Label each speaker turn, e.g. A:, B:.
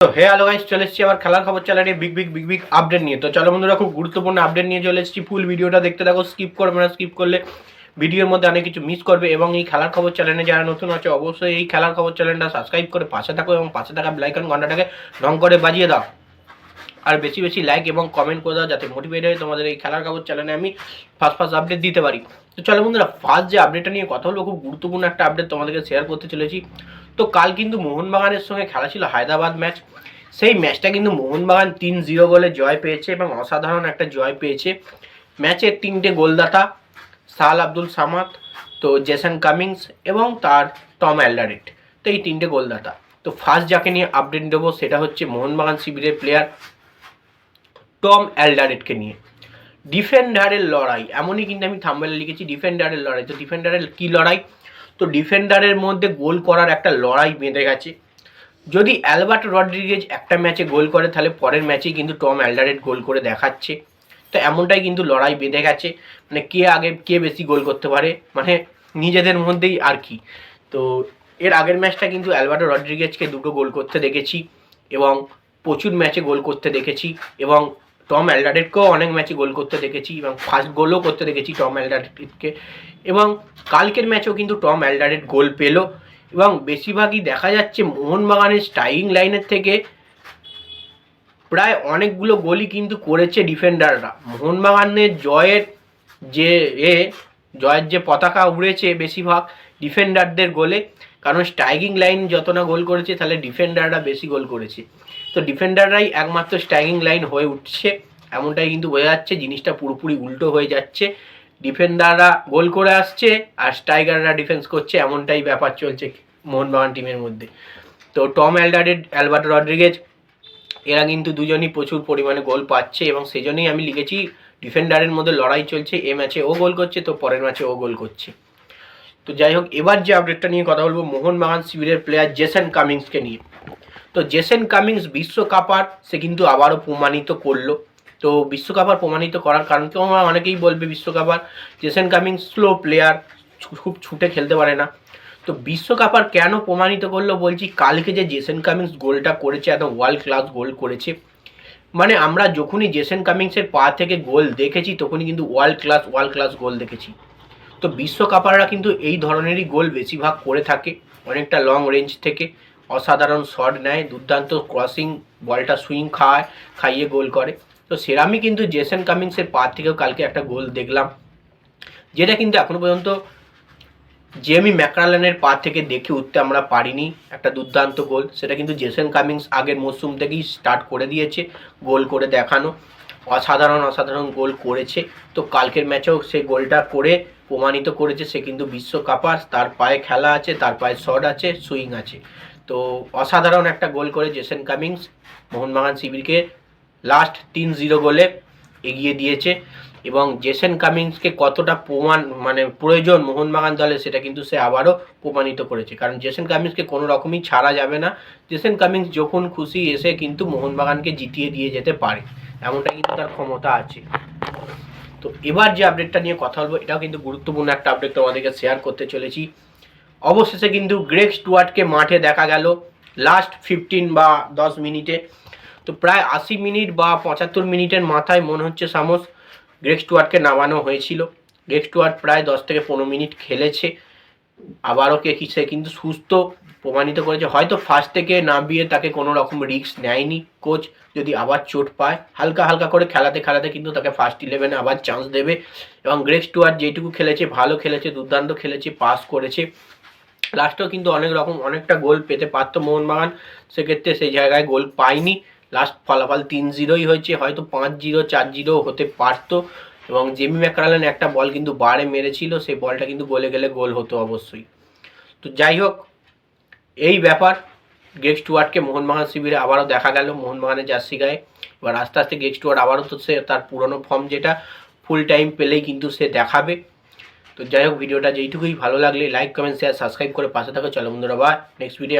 A: তো হে hello guys চলে এসেছি আবার খেলার খবর চ্যানেলে big big big big update নিয়ে। তো, চলো বন্ধুরা, খুব গুরুত্বপূর্ণ আপডেট নিয়ে চলে এসেছি। ফুল ভিডিওটা দেখতে থাকো স্কিপ করবে না স্কিপ করলে ভিডিওর মধ্যে অনেক কিছু মিস করবে এবং এই খেলার খবর চ্যানেলে যারা নতুন আছে, অবশ্যই এই খেলার খবর চ্যানেলটা সাবস্ক্রাইব করে পাশে থাকো এবং পাশে থাকা বেলাইকন ঘন্টাটাকে রং করে বাজিয়ে দাও। আর বেশি বেশি লাইক এবং কমেন্ট করে দাও, যাতে মোটিভেট হয়ে তোমাদের এই খেলার খবর চ্যানেলে আমি ফার্স্ট ফার্স্ট আপডেট দিতে পারি। তো, চলো বন্ধুরা ফার্স্ট যে আপডেটটা নিয়ে কথা হলো খুব গুরুত্বপূর্ণ একটা আপডেট তোমাদেরকে শেয়ার করতে চলেছি। তো কাল কিন্তু মোহনবাগানের সঙ্গে খেলা ছিল হায়দ্রাবাদ ম্যাচ সেই ম্যাচটা কিন্তু মোহনবাগান তিন জিরো গোলে জয় পেয়েছে এবং অসাধারণ একটা জয় পেয়েছে। ম্যাচের তিনটে গোলদাতা সাল আব্দুল সামাদ, তো জেসন কামিংস এবং তার টম অ্যালডারেট তো এই তিনটে গোলদাতা। তো ফার্স্ট যাকে নিয়ে আপডেট দেবো সেটা হচ্ছে মোহনবাগান শিবিরের প্লেয়ার টম অ্যালডারেটকে নিয়ে। ডিফেন্ডারের লড়াই। এমনই কিন্তু আমি থাম্বেলে লিখেছি ডিফেন্ডারের লড়াই। তো ডিফেন্ডারের কী লড়াই? তো ডিফেন্ডারের মধ্যে গোল করার একটা লড়াই বেঁধে গেছে। যদি অ্যালবার্ট রড্রিগেজ একটা ম্যাচে গোল করে, তাহলে পরের ম্যাচেই কিন্তু টম অ্যালডারেট গোল করে দেখাচ্ছে। তো এমনটাই কিন্তু লড়াই বেঁধে গেছে। মানে কে আগে, কে বেশি গোল করতে পারে? মানে নিজেদের মধ্যেই আর কি। তো এর আগের ম্যাচটা কিন্তু অ্যালবার্টো রড্রিগেজকে দুটো গোল করতে দেখেছি এবং প্রচুর ম্যাচে গোল করতে দেখেছি এবং টম অ্যালডারেটকেও অনেক ম্যাচে গোল করতে দেখেছি এবং ফার্স্ট গোলও করতে দেখেছি টম অ্যালডারেটকে এবং কালকের ম্যাচেও কিন্তু টম অ্যালডারেট গোল পেল এবং বেশিরভাগই দেখা যাচ্ছে মোহনবাগানের স্ট্রাইকিং লাইনের থেকে প্রায় অনেকগুলো গোলই কিন্তু করেছে ডিফেন্ডাররা। মোহনবাগানের জয়ের যে এ, জয়ের যে পতাকা উড়েছে বেশিরভাগ ডিফেন্ডারদের গোলে, কারণ স্ট্রাইকিং লাইন যত না গোল করেছে তাহলে ডিফেন্ডাররা বেশি গোল করেছে। তো ডিফেন্ডাররাই একমাত্র স্ট্রাইকিং লাইন হয়ে উঠছে। এমনটাই কিন্তু বোঝা যাচ্ছে, জিনিসটা পুরোপুরি উল্টো হয়ে যাচ্ছে। ডিফেন্ডাররা গোল করে আসছে আর স্ট্রাইকাররা ডিফেন্স করছে, এমনটাই ব্যাপার চলছে মোহনবাগান টিমের মধ্যে। তো টম অ্যালডারেড অ্যালবার্টো রড্রিগেজ এরা কিন্তু দুজনই প্রচুর পরিমাণে গোল পাচ্ছে এবং সেজন্যই আমি লিখেছি ডিফেন্ডারের মধ্যে লড়াই চলছে, এ ম্যাচে ও গোল করছে, তো পরের ম্যাচে ও গোল করছে। তো যাই হোক, এবার যে আপডেটটা নিয়ে কথা বলব, মোহনবাগান শিবিরের প্লেয়ার জেসন কামিংসকে নিয়ে। তো জেসেন কামিংস বিশ্বকাপার সে কিন্তু আবারও প্রমাণিত করল। তো বিশ্বকাপার প্রমাণিত করার কারণ কেউ আমার অনেকেই বলবে বিশ্বকাপার জেসন কামিংস স্লো প্লেয়ার, খুব ছুটে খেলতে পারে না। তো বিশ্বকাপার কেন প্রমাণিত করল বলছি, কালকে যে জেসন কামিংস গোলটা করেছে, একদম ওয়ার্ল্ড ক্লাস গোল করেছে মানে আমরা যখনই জেসেন কামিংসের পা থেকে গোল দেখেছি, তখনই কিন্তু world class world class goal দেখেছি। তো বিশ্বকাপাররা কিন্তু এই ধরনেরই গোল বেশিরভাগ করে থাকে, অনেকটা লং রেঞ্জ থেকে। অসাধারণ শট নেয়, দুর্দান্ত ক্রসিং বলটা সুইং খায়, খাইয়ে গোল করে। তো সেরামই কিন্তু জেসন কামিংসের পা থেকেও কালকে একটা গোল দেখলাম। যেটা কিন্তু এখনও পর্যন্ত জেমি ম্যাকরালানের পা থেকে দেখে উঠতে আমরা পারিনি। একটা দুর্দান্ত গোল। সেটা কিন্তু জেসন কামিংস আগের মরশুম থেকেই স্টার্ট করে দিয়েছে, গোল করে দেখানো। অসাধারণ অসাধারণ গোল করেছে। তো কালকের ম্যাচেও সে গোলটা করে প্রমাণিত করেছে। সে কিন্তু বিশ্বকাপার তার পায়ে খেলা আছে, তার পায়ে শট আছে সুইং আছে। তো অসাধারণ একটা গোল করে জেসন কামিংস মোহনবাগান শিবিরকে লাস্ট তিন জিরো গোলে এগিয়ে দিয়েছে এবং জেসন কামিংসকে কতটা প্রমাণ মানে প্রয়োজন মোহনবাগান দলে সেটা কিন্তু সে আবারও প্রমাণিত করেছে। কারণ জেসন কামিংসকে কোনো রকমই ছাড়া যাবে না। জেসন কামিংস যখন খুশি এসে কিন্তু মোহনবাগানকে জিতিয়ে দিয়ে যেতে পারে। এমনটা কিন্তু তার ক্ষমতা আছে। তো এবার যে আপডেটটা নিয়ে কথা বলব, এটাও কিন্তু গুরুত্বপূর্ণ একটা আপডেট তোমাদেরকে শেয়ার করতে চলেছি। অবশেষে কিন্তু গ্রেক স্টুয়ার্টকে মাঠে দেখা গেল লাস্ট ফিফটিন বা দশ মিনিটে। তো প্রায় আশি মিনিট বা পঁচাত্তর মিনিটের মাথায় মনে হচ্ছে সামস গ্রেক স্টুয়ার্টকে নামানো হয়েছিল। গ্রেক স্টুয়ার্ট প্রায় দশ থেকে পনেরো মিনিট খেলেছে। আবারও কে কি সে কিন্তু সুস্থ প্রমাণিত করেছে। হয়তো ফার্স্ট থেকে নামিয়ে তাকে কোনো রকম রিস্ক নেয়নি কোচ যদি আবার চোট পায়। হালকা হালকা করে খেলাতে খেলাতে কিন্তু তাকে ফার্স্ট ইলেভেনে আবার চান্স দেবে। এবং গ্রেক স্টুয়ার্ট যেটুকু খেলেছে, ভালো খেলেছে, দুর্দান্ত খেলেছে পাস করেছে। লাস্টেও কিন্তু অনেক রকম, অনেকটা গোল পেতে পারতো মোহনবাগান। সেক্ষেত্রে সেই জায়গায় গোল পায়নি। লাস্ট ফলাফল তিন জিরোই হয়েছে, হয়তো পাঁচ জিরো চার জিরো হতে পারতো। এবং জেমি ম্যাকরালেন একটা বল কিন্তু বারে মেরেছিল, সেই বলটা কিন্তু গোলে গেলে গোল হতো অবশ্যই। তো যাই হোক, এই ব্যাপার। গেক স্টুয়ার্টকে মোহনবাগান শিবিরে আবারও দেখা গেল, মোহনবাগানের জার্সি গায়ে। এবার আস্তে আস্তে গেক স্টুয়ার্ট আবারও তো সে তার পুরনো ফর্ম যেটা ফুল টাইম পেলেই কিন্তু সে দেখাবে। তো যাই হোক, ভিডিওটা যেইটুকুই ভালো লাগলে লাইক কমেন্ট শেয়ার সাবস্ক্রাইব করে পাশে থাকো। চলো বন্ধুরা বা নেক্সট ভিডিও